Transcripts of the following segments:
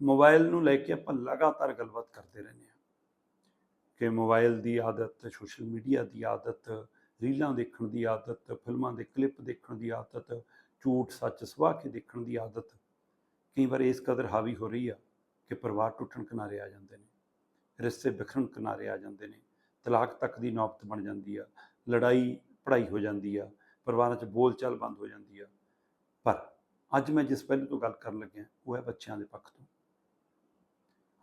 Mobile ਨੂੰ ਲੈ ਕੇ ਆਪਾਂ ਲਗਾਤਾਰ ਗੱਲਬਾਤ ਕਰਦੇ ਰਹਿੰਦੇ ਹਾਂ ਕਿ ਮੋਬਾਈਲ ਦੀ ਆਦਤ, ਸੋਸ਼ਲ ਮੀਡੀਆ ਦੀ ਆਦਤ, ਰੀਲਾਂ ਦੇਖਣ ਦੀ ਆਦਤ, ਫਿਲਮਾਂ ਦੇ ਕਲਿੱਪ ਦੇਖਣ ਦੀ ਆਦਤ, ਝੂਠ, ਸੱਚ ਸਵਾ ਕੇ ਦੇਖਣ ਦੀ ਆਦਤ, ਕਈ ਵਾਰ ਇਸ ਕਦਰ ਹਾਵੀ ਹੋ ਰਹੀ ਆ ਕਿ ਪਰਿਵਾਰ ਟੁੱਟਣ ਕਿਨਾਰੇ ਆ ਜਾਂਦੇ ਨੇ, ਰਿਸ਼ਤੇ ਬਿਖਰਨ ਕਿਨਾਰੇ ਆ ਜਾਂਦੇ ਨੇ, ਤਲਾਕ ਤੱਕ ਦੀ ਨੌਬਤ ਬਣ ਜਾਂਦੀ ਆ, ਲੜਾਈ ਪੜਾਈ ਹੋ ਜਾਂਦੀ ਆ, ਪਰਿਵਾਰਾਂ 'ਚ ਬੋਲਚਾਲ ਬੰਦ ਹੋ ਜਾਂਦੀ ਆ। ਪਰ ਅੱਜ ਮੈਂ ਜਿਸ ਪਹਿਲੂ ਤੋਂ ਗੱਲ ਕਰਨ ਲੱਗਿਆ, ਉਹ ਹੈ ਬੱਚਿਆਂ ਦੇ ਪੱਖ ਤੋਂ।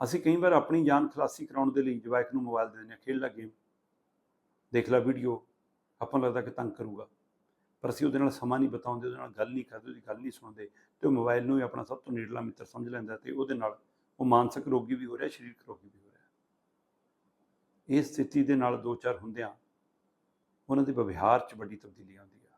ਅਸੀਂ ਕਈ ਵਾਰ ਆਪਣੀ ਜਾਨ ਖਲਾਸੀ ਕਰਾਉਣ ਦੇ ਲਈ ਜਵਾਇਕ ਨੂੰ ਮੋਬਾਈਲ ਦੇ ਦਿੰਦੇ ਹਾਂ, ਖੇਡ ਲਾ ਗੇਮ ਦੇਖ ਲੈ ਵੀਡੀਓ ਆਪਾਂ ਨੂੰ ਲੱਗਦਾ ਕਿ ਤੰਗ ਕਰੂਗਾ। ਪਰ ਅਸੀਂ ਉਹਦੇ ਨਾਲ ਸਮਾਂ ਨਹੀਂ ਬਿਤਾਉਂਦੇ, ਉਹਦੇ ਨਾਲ ਗੱਲ ਨਹੀਂ ਕਰਦੇ, ਉਹਦੀ ਗੱਲ ਨਹੀਂ ਸੁਣਦੇ ਤੇ ਉਹ ਮੋਬਾਈਲ ਨੂੰ ਹੀ ਆਪਣਾ ਸਭ ਤੋਂ ਨੇੜਲਾ ਮਿੱਤਰ ਸਮਝ ਲੈਂਦਾ ਤੇ ਉਹਦੇ ਨਾਲ ਉਹ ਮਾਨਸਿਕ ਰੋਗੀ ਵੀ ਹੋ ਰਿਹਾ, ਸਰੀਰਕ ਰੋਗੀ ਵੀ ਹੋ ਰਿਹਾ। ਇਸ ਸਥਿਤੀ ਦੇ ਨਾਲ ਦੋ ਚਾਰ ਹੁੰਦਿਆਂ ਉਹਨਾਂ ਦੇ ਵਿਵਹਾਰ 'ਚ ਵੱਡੀ ਤਬਦੀਲੀ ਆਉਂਦੀ ਆ।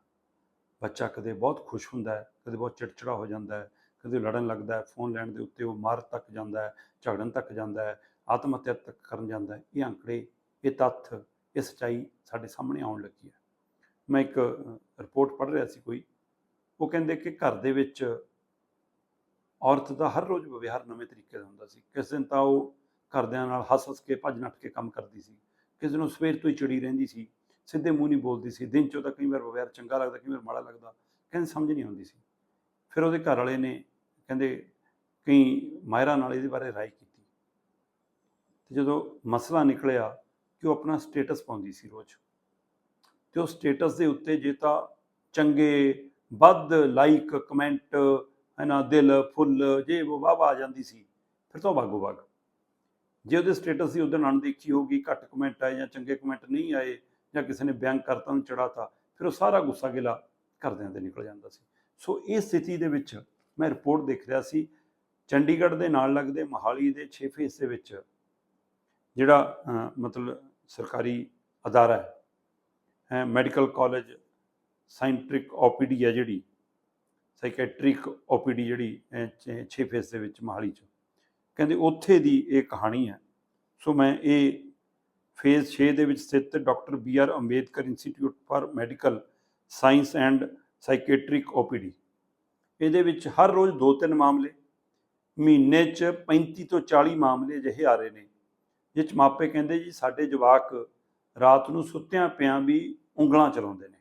ਬੱਚਾ ਕਦੇ ਬਹੁਤ ਖੁਸ਼ ਹੁੰਦਾ ਹੈ, ਕਦੇ ਬਹੁਤ ਚਿੜਚਿੜਾ ਹੋ ਜਾਂਦਾ ਹੈ ਕਦੇ ਲੜਨ ਲੱਗਦਾ ਹੈ, ਫੋਨ ਲੈਣ ਦੇ ਉੱਤੇ ਉਹ ਮਾਰ ਤੱਕ ਜਾਂਦਾ ਹੈ, ਝਗੜਨ ਤੱਕ ਜਾਂਦਾ ਹੈ, ਆਤਮ ਹੱਤਿਆ ਤੱਕ ਕਰਨ ਜਾਂਦਾ ਹੈ। ਇਹ ਅੰਕੜੇ, ਇਹ ਤੱਥ, ਇਹ ਸੱਚਾਈ ਸਾਡੇ ਸਾਹਮਣੇ ਆਉਣ ਲੱਗੀ ਹੈ। ਮੈਂ ਇੱਕ ਰਿਪੋਰਟ ਪੜ੍ਹ ਰਿਹਾ ਸੀ ਕੋਈ, ਉਹ ਕਹਿੰਦੇ ਕਿ ਘਰ ਦੇ ਵਿੱਚ ਔਰਤ ਦਾ ਹਰ ਰੋਜ਼ ਵਿਵਹਾਰ ਨਵੇਂ ਤਰੀਕੇ ਦਾ ਹੁੰਦਾ ਸੀ। ਕਿਸ ਦਿਨ ਤਾਂ ਉਹ ਘਰਦਿਆਂ ਨਾਲ ਹੱਸ-ਹੱਸ ਕੇ ਭੱਜ ਨੱਠ ਕੇ ਕੰਮ ਕਰਦੀ ਸੀ। ਕਿਸ ਦਿਨ ਉਹ ਸਵੇਰ ਤੋਂ ਹੀ ਚਿੜੀ ਰਹਿੰਦੀ ਸੀ, ਸਿੱਧੇ ਮੂੰਹ ਨਹੀਂ ਬੋਲਦੀ ਸੀ, ਦਿਨ 'ਚੋਂ ਤਾਂ ਕਈ ਵਾਰ ਵਿਵਹਾਰ ਚੰਗਾ ਲੱਗਦਾ, ਕਈ ਵਾਰ ਮਾੜਾ ਲੱਗਦਾ, ਕਹਿੰਦੇ ਸਮਝ ਨਹੀਂ ਆਉਂਦੀ ਸੀ। ਫਿਰ ਉਹਦੇ ਘਰ ਵਾਲੇ ਨੇ ਕਹਿੰਦੇ ਕਈ ਮਾਇਰਾਂ ਨਾਲ ਇਹਦੇ ਬਾਰੇ ਰਾਏ ਕੀਤੀ। ਤੇ ਜਦੋਂ ਮਸਲਾ ਨਿਕਲਿਆ ਕਿ ਉਹ ਆਪਣਾ ਸਟੇਟਸ ਪਾਉਂਦੀ ਸੀ ਰੋਜ਼, ਤੇ ਉਹ ਸਟੇਟਸ ਦੇ ਉੱਤੇ ਜੇ ਤਾਂ ਚੰਗੇ, ਵੱਧ ਲਾਈਕ, ਕਮੈਂਟ, ਹੈ ਨਾ, ਦਿਲ, ਫੁੱਲ, ਜੇ ਉਹ ਵਾਹ ਆ ਜਾਂਦੀ ਸੀ, ਫਿਰ ਤਾਂ ਬਾਗੋ ਬਾਗ ਜੇ ਉਹਦੇ ਸਟੇਟਸ ਦੀ ਉਦੋਂ ਅਣਦੇਖੀ ਹੋਗੀ ਘੱਟ ਕਮੈਂਟ ਆਏ ਜਾਂ ਚੰਗੇ ਕਮੈਂਟ ਨਹੀਂ ਆਏ ਜਾਂ ਕਿਸੇ ਨੇ ਬਿਆਨ ਕਰਤਾ ਨੂੰ ਚੜਾਤਾ ਫਿਰ ਉਹ ਸਾਰਾ ਗੁੱਸਾ ਗਿਲਾ ਘਰਦਿਆਂ ਤੇ ਨਿਕਲ ਜਾਂਦਾ ਸੀ। ਸੋ ਇਹ ਸਥਿਤੀ ਦੇ ਵਿੱਚ ਮੈਂ ਰਿਪੋਰਟ ਦੇਖ ਰਿਹਾ ਸੀ, ਚੰਡੀਗੜ੍ਹ ਦੇ ਨਾਲ ਲੱਗਦੇ ਮਹਾਲੀ ਦੇ 6 ਫੇਸ ਦੇ ਵਿੱਚ ਜਿਹੜਾ ਮਤਲਬ ਸਰਕਾਰੀ ਅਦਾਰਾ ਹੈ ਹੈ, ਮੈਡੀਕਲ ਕਾਲਜ ਸਾਇੰਟ੍ਰਿਕ ਓਪੀਡੀ ਹੈ ਜਿਹੜੀ ਸਾਈਕੈਟ੍ਰਿਕ ਓਪੀਡੀ ਜਿਹੜੀ 6 ਫੇਸ ਦੇ ਵਿੱਚ ਮਹਾਲੀ ਚ। ਕਹਿੰਦੇ ਉੱਥੇ ਦੀ ਇਹ ਕਹਾਣੀ ਹੈ। ਸੋ ਮੈਂ ਇਹ ਫੇਜ਼ 6 ਦੇ ਵਿੱਚ ਸਥਿਤ doctor B R Ambedkar institute for medical science and psychiatric OPD ਇਹਦੇ ਵਿੱਚ ਹਰ ਰੋਜ਼ ਦੋ ਤਿੰਨ ਮਾਮਲੇ, ਮਹੀਨੇ 'ਚ 35 ਤੋਂ 40 ਮਾਮਲੇ ਅਜਿਹੇ ਆ ਰਹੇ ਨੇ ਜਿਸ 'ਚ ਮਾਪੇ ਕਹਿੰਦੇ ਜੀ ਸਾਡੇ ਜਵਾਕ ਰਾਤ ਨੂੰ ਸੁੱਤਿਆਂ ਪਿਆਂ ਵੀ ਉਂਗਲਾਂ ਚਲਾਉਂਦੇ ਨੇ।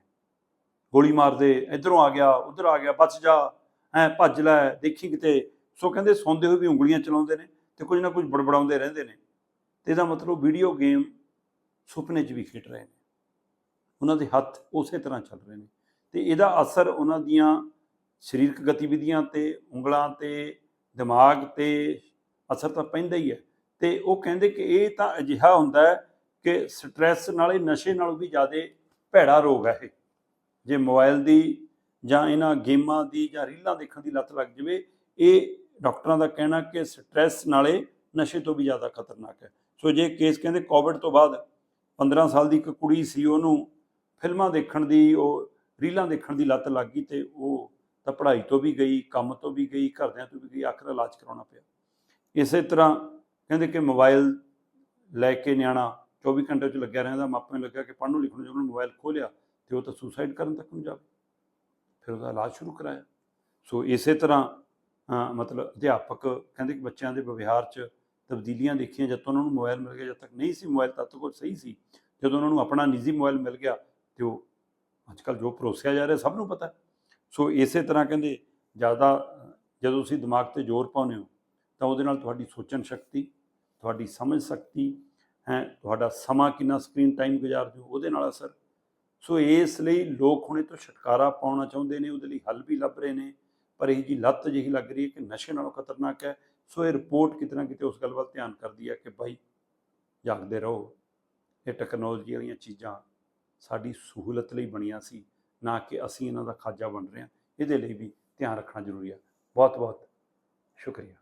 ਗੋਲੀ ਮਾਰਦੇ, ਇਧਰੋਂ ਆ ਗਿਆ, ਉਧਰ ਆ ਗਿਆ ਬਚ ਜਾ ਐ ਭੱਜ ਲੈ, ਦੇਖੀ ਕਿਤੇ। ਸੋ ਕਹਿੰਦੇ ਸੌਂਦੇ ਹੋਏ ਵੀ ਉਂਗਲੀਆਂ ਚਲਾਉਂਦੇ ਨੇ ਤੇ ਕੁਝ ਨਾ ਕੁਝ ਬੜਬੜਾਉਂਦੇ ਰਹਿੰਦੇ ਨੇ। ਤੇ ਇਹਦਾ ਮਤਲਬ ਵੀਡੀਓ ਗੇਮ ਸੁਪਨੇ 'ਚ ਵੀ ਖੇਡ ਰਹੇ ਨੇ। ਉਹਨਾਂ ਦੇ ਹੱਥ ਉਸੇ ਤਰ੍ਹਾਂ ਚੱਲ ਰਹੇ ਨੇ। ਤੇ ਇਹਦਾ ਅਸਰ ਉਹਨਾਂ ਦੀਆਂ ਸਰੀਰਕ ਗਤੀਵਿਧੀਆਂ ਤੇ, ਉਂਗਲਾਂ ਤੇ, ਦਿਮਾਗ ਤੇ ਅਸਰ ਤਾਂ ਪੈਂਦਾ ਹੀ ਹੈ। ਤੇ ਉਹ ਕਹਿੰਦੇ ਕਿ ਇਹ ਤਾਂ ਅਜਿਹਾ ਹੁੰਦਾ ਹੈ ਕਿ ਸਟ੍ਰੈਸ ਨਾਲੇ ਨਸ਼ੇ ਨਾਲੋਂ ਵੀ ਜ਼ਿਆਦਾ ਭੈੜਾ ਰੋਗ ਹੈ ਇਹ। ਜੇ ਮੋਬਾਈਲ ਦੀ ਜਾਂ ਇਹਨਾਂ ਗੇਮਾਂ ਦੀ ਜਾਂ ਰੀਲਾਂ ਦੇਖਣ ਦੀ ਲੱਤ ਲੱਗ ਜਾਵੇ, ਇਹ ਡਾਕਟਰਾਂ ਦਾ ਕਹਿਣਾ ਕਿ ਸਟ੍ਰੈਸ ਨਾਲੇ ਨਸ਼ੇ ਤੋਂ ਵੀ ਜ਼ਿਆਦਾ ਖਤਰਨਾਕ ਹੈ। ਸੋ ਜੇ ਕੇਸ ਕਹਿੰਦੇ ਕੋਵਿਡ ਤੋਂ ਬਾਅਦ 15 ਸਾਲ ਦੀ ਇੱਕ ਕੁੜੀ ਸੀ, ਉਹਨੂੰ ਫਿਲਮਾਂ ਦੇਖਣ ਦੀ, ਉਹ ਰੀਲਾਂ ਦੇਖਣ ਦੀ ਲੱਤ ਲੱਗ ਗਈ ਤੇ ਉਹ ਤਾਂ ਪੜ੍ਹਾਈ ਤੋਂ ਵੀ ਗਈ, ਕੰਮ ਤੋਂ ਵੀ ਗਈ, ਘਰਦਿਆਂ ਤੋਂ ਵੀ ਗਈ, ਆਖਰ ਇਲਾਜ ਕਰਾਉਣਾ ਪਿਆ। ਇਸੇ ਤਰ੍ਹਾਂ ਕਹਿੰਦੇ ਕਿ ਮੋਬਾਈਲ ਲੈ ਕੇ ਨਿਆਣਾ 24 ਘੰਟੇ ਚ ਲੱਗਿਆ ਰਹਿੰਦਾ ਮਾਪਿਆਂ ਨੂੰ ਲੱਗਿਆ ਕਿ ਪੜ੍ਹਨ ਨੂੰ ਲਿਖਣ ਨੂੰ ਜਦੋਂ ਮੋਬਾਈਲ ਖੋਲਿਆ ਤੇ ਉਹ ਤਾਂ ਸੁਸਾਈਡ ਕਰਨ ਤੱਕ ਨੂੰ ਜਾਵੇ। ਫਿਰ ਉਹਦਾ ਇਲਾਜ ਸ਼ੁਰੂ ਕਰਾਇਆ। ਸੋ ਇਸੇ ਤਰ੍ਹਾਂ ਅਹ ਮਤਲਬ ਅਧਿਆਪਕ ਕਹਿੰਦੇ ਕਿ ਬੱਚਿਆਂ ਦੇ ਵਿਵਹਾਰ 'ਚ ਤਬਦੀਲੀਆਂ ਦੇਖੀਆਂ, ਜਦ ਤੋਂ ਉਹਨਾਂ ਨੂੰ ਮੋਬਾਈਲ ਮਿਲ ਗਿਆ, ਜਦ ਤੱਕ ਨਹੀਂ ਸੀ ਮੋਬਾਈਲ ਤਦ ਤੱਕ ਉਹ ਸਹੀ ਸੀ। ਜਦੋਂ ਉਹਨਾਂ ਨੂੰ ਆਪਣਾ ਨਿੱਜੀ ਮੋਬਾਈਲ ਮਿਲ ਗਿਆ ਤੇ ਉਹ ਅੱਜ ਕੱਲ ਜੋ ਪਰੋਸਿਆ ਜਾ ਰਿਹਾ ਸਭ ਨੂੰ ਪਤਾ ਹੈ। ਸੋ ਇਸੇ ਤਰ੍ਹਾਂ ਕਹਿੰਦੇ, ਜ਼ਿਆਦਾ, ਜਦੋਂ ਤੁਸੀਂ ਦਿਮਾਗ ਤੇ ਜ਼ੋਰ ਪਾਉਂਦੇ ਹੋ, ਤਾਂ ਉਹਦੇ ਨਾਲ ਤੁਹਾਡੀ ਸੋਚਣ ਸ਼ਕਤੀ, ਤੁਹਾਡੀ ਸਮਝ ਸ਼ਕਤੀ, ਹੈ, ਤੁਹਾਡਾ ਸਮਾਂ ਕਿੰਨਾ ਸਕਰੀਨ ਟਾਈਮ ਗੁਜ਼ਾਰਦੇ ਹੋ, ਉਹਦੇ ਨਾਲ ਅਸਰ। ਸੋ ਇਸ ਲਈ ਲੋਕ ਹੁਣੇ ਤੋਂ ਛੁਟਕਾਰਾ ਪਾਉਣਾ ਚਾਹੁੰਦੇ ਨੇ, ਉਹਦੇ ਲਈ ਹੱਲ ਵੀ ਲੱਭ ਰਹੇ ਨੇ, ਪਰ ਇਹ ਜੀ ਲੱਤ ਜਿਹੀ ਲੱਗ ਰਹੀ ਹੈ ਕਿ ਨਸ਼ੇ ਨਾਲੋਂ ਖਤਰਨਾਕ ਹੈ। ਸੋ ਇਹ ਰਿਪੋਰਟ ਕਿਤੇ ਨਾ ਕਿਤੇ ਉਸ ਗੱਲ ਵੱਲ ਧਿਆਨ ਕਰਦੀ ਹੈ ਕਿ ਭਾਈ ਜਾਗਦੇ ਰਹੋ। ਇਹ ਟੈਕਨੋਲੋਜੀ ਵਾਲੀਆਂ ਚੀਜ਼ਾਂ ਸਾਡੀ ਸਹੂਲਤ ਲਈ ਬਣੀਆਂ ਸੀ। ਨਾ ਕਿ ਅਸੀਂ ਇਹਨਾਂ ਦਾ ਖਾਜਾ ਬਣ ਰਹੇ ਹਾਂ। ਇਹਦੇ ਲਈ ਵੀ ਧਿਆਨ ਰੱਖਣਾ ਜ਼ਰੂਰੀ ਹੈ ਬਹੁਤ ਬਹੁਤ ਸ਼ੁਕਰੀਆ।